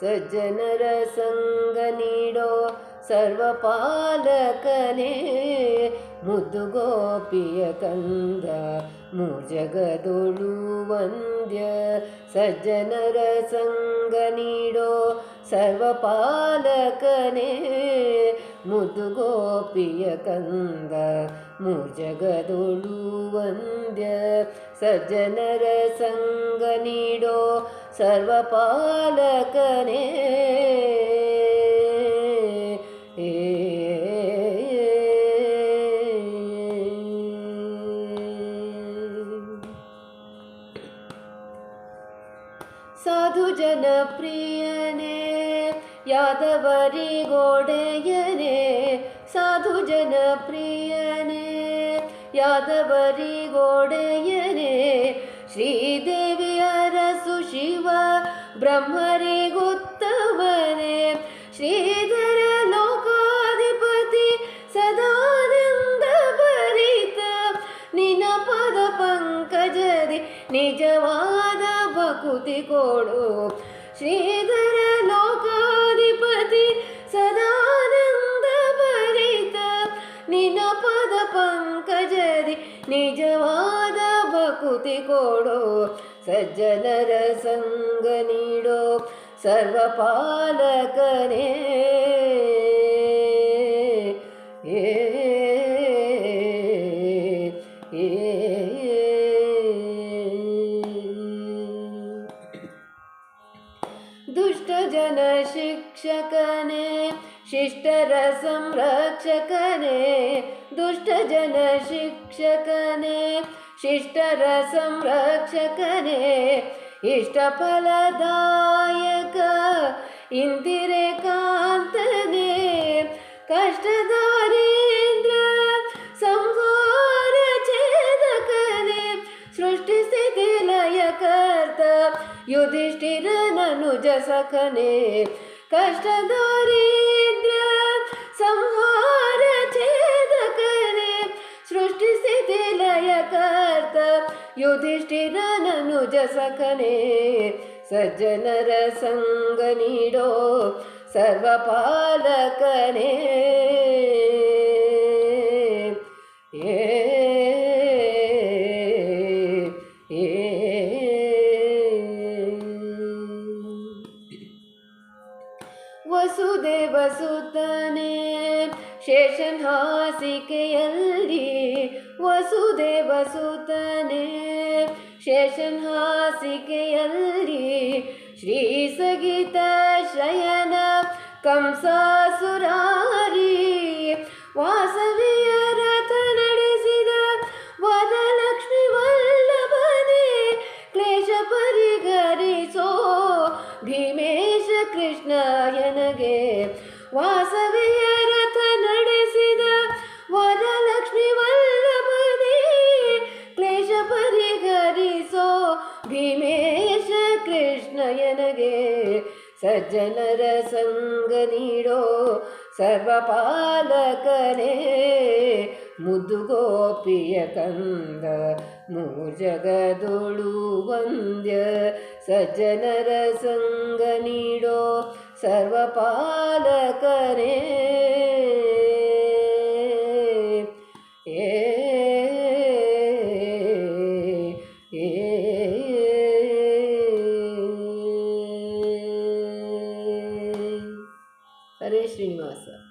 ಸಜ್ಜನರ ಸಂಗ ನೀಡೋ ಸರ್ವಪಾಲಕನೇ ಮುದ್ದು ಗೋಪಿಯ ಕಂದ ಮೂರ್ಜಗದೊಳು ವಂದ್ಯ ಸಜ್ಜನರ ಸಂಗ ನೀಡೋ ಸರ್ವಪಾಲಕನೇ ಮುದ್ದು ಗೋಪಿಯ ಕಂದ ಮೂರ್ಜಗದೊಳು ವಂದ್ಯ ಸಜ್ಜನರ ಸಂಗ ನೀಡೋ ಸರ್ವಪಾಲಕನೇ ಏ ಸಾಧು ಜನಪ್ರಿಯನೇ ಯಾದವರಿಗೋಡೆಯನೇ ಸಾಧು ಜನಪ್ರಿಯನೇ ಯಾದವರಿಗೋಡೆಯನೇ ಶಿವ ಬ್ರಹ್ಮರಿಗುತ್ತವನೇ ಶ್ರೀಧರ ಲೋಕಾಧಿಪತಿ ಸದಾನಂದ ಭರಿತ. ನಿನ ಪದ ಪಂಕಜದಿ ನಿಜವಾದ ಭಕುತಿ ಕೊಡು. ಶ್ರೀಧರ ಲೋಕಾಧಿಪತಿ ಸದಾನಂದ ಭರಿತ. ನಿನ ಪದ ಪಂಕಜದಿ ನಿಜವಾದ ಭಕುತಿ ಕೊಡು. ಸಜ್ಜನರ ಸಂಗ ನೀಡೋ ಸರ್ವಪಾಲಕನೇ ಏ ಏ ದುಷ್ಟ ಜನ ಶಿಕ್ಷಕನೇ ಶಿಷ್ಟರ ಸಂರಕ್ಷಕನೇ ದುಷ್ಟ ಜನ ಶಿಕ್ಷಕನೇ शिष्टरसंरक्षकने इष्टफलदायक इ कष्टदोरि इन्द्र छेदकने सृष्टि सिद्धिलय युधिष्ठिरनुजसके ಯುಧಿಷ್ಠಿರನನುಜ ಜಸಕನೇ ಸಜ್ಜನರ ಸಂಗ ನೀಡೋ ಸರ್ವಪಾಲಕನೇ. ಏ ಏ. ವಸುದೇವ ಸುತನೇ ಶೇಷನ್ ಹಾಸಿಕೆಯಲ್ಲಿ ವಸುದೇವ ಸುತನೆ ಶೇಷನ್ಹಾಸಿಕೆಯಲ್ಲಿ ಶ್ರೀ ಸಗಿತ ಶಯನ ಕಂಸಾಸುರಾರಿ ಕೃಷ್ಣಯನಗೆ ಸಜ್ಜನರ ಸಂಗ ನೀಡೋ ಸರ್ವಪಾಲಕನೇ. ಮುದ್ದು ಗೋಪಿಯ ಕಂದ ಮೂಜಗದೊಳು ವಂದ್ಯ ಸಜ್ಜನರ ಸಂಗ ನೀಡೋ ಸರ್ವಪಾಲಕನೇ. 真的是。